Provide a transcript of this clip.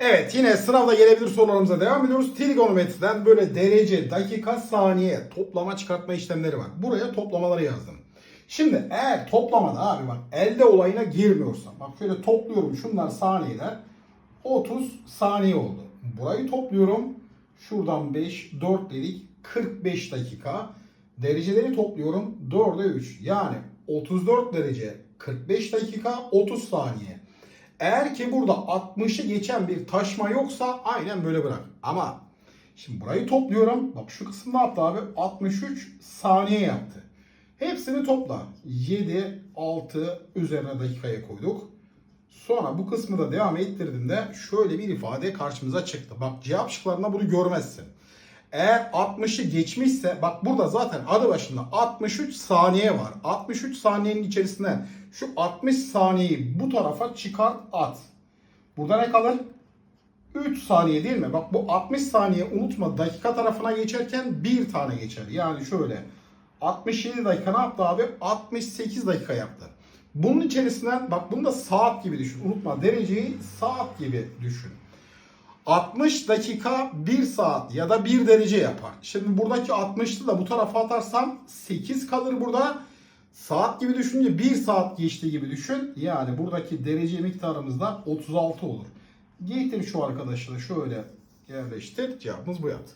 Evet yine sınavda gelebilir sorularımıza devam ediyoruz. Trigonometriden böyle derece, dakika, saniye toplama çıkartma işlemleri var. Buraya toplamaları yazdım. Şimdi eğer toplamada abi bak elde olayına girmiyorsa bak şöyle topluyorum şunlar saniyeler 30 saniye oldu. Burayı topluyorum. Şuradan 5, 4 dedik 45 dakika. Dereceleri topluyorum 4'e 3. Yani 34 derece 45 dakika 30 saniye. Eğer ki burada 60'ı geçen bir taşma yoksa aynen böyle bırak. Ama şimdi burayı topluyorum. Bak şu kısım ne yaptı abi? 63 saniye yaptı. Hepsini topla. 7, 6 üzerine dakikaya koyduk. Sonra bu kısmı da devam ettirdiğimde şöyle bir ifade karşımıza çıktı. Bak cevap şıklarında bunu görmezsin. Eğer 60'ı geçmişse bak burada zaten adı başında 63 saniye var. 63 saniyenin içerisinde şu 60 saniyeyi bu tarafa çıkart at. Burada ne kalır? 3 saniye değil mi? Bak bu 60 saniye unutma dakika tarafına geçerken bir tane geçer. Yani şöyle 67 dakika ne yaptı abi? 68 dakika yaptı. Bunun içerisinden bak bunu da saat gibi düşün. Unutma dereceyi saat gibi düşün. 60 dakika 1 saat ya da 1 derece yapar. Şimdi buradaki 60'ı da bu tarafa atarsam 8 kalır burada. Saat gibi düşünce 1 saat geçtiği gibi düşün. Yani buradaki derece miktarımız da 36 olur. Getir şu arkadaşı da şöyle yerleştir. Cevabımız bu yaptı.